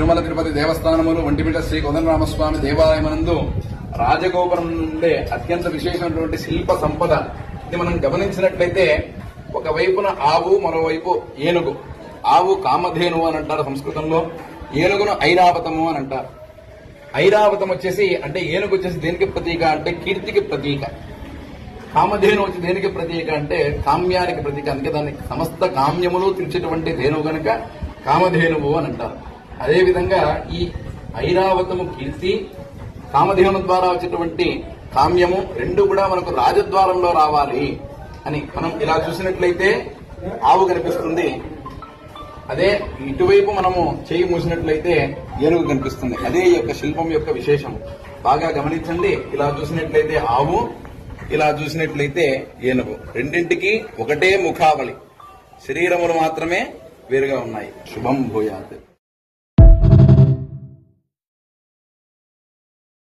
తిరుమల తిరుపతి దేవస్థానములు ఒంటిమిట శ్రీ కోదండరామస్వామి దేవాలయమనందు రాజగోపురం నుండే అత్యంత విశేషమైనటువంటి శిల్ప సంపద. ఇది మనం గమనించినట్లయితే ఒకవైపున ఆవు మరోవైపు ఏనుగు. ఆవు కామధేను అని అంటారు సంస్కృతంలో. ఏనుగును ఐరావతము అని అంటారు. ఐరావతం వచ్చేసి అంటే ఏనుగు వచ్చేసి దేనికి ప్రతీక అంటే కీర్తికి ప్రతీక. కామధేను వచ్చి దేనికి ప్రతీక అంటే కామ్యానికి ప్రతీక. అందుకే దాన్ని సమస్త కామ్యములు తీర్చేటువంటి ధేనువు గనుక కామధేనువు అని అంటారు. అదేవిధంగా ఈ ఐరావతము కీర్తి కామధేను ద్వారా వచ్చేటువంటి కామ్యము రెండు కూడా మనకు రాజద్వారంలో రావాలి అని మనం ఇలా చూసినట్లయితే ఆవు కనిపిస్తుంది. అదే ఇటువైపు మనము చేయి మూసినట్లయితే ఏనుగు కనిపిస్తుంది. అదే ఈ యొక్క శిల్పం యొక్క విశేషం. బాగా గమనించండి. ఇలా చూసినట్లయితే ఆవు ఇలా చూసినట్లయితే ఏనుగు. రెండింటికి ఒకటే ముఖావళి. శరీరములు మాత్రమే వేరుగా ఉన్నాయి. శుభం భూయాత్.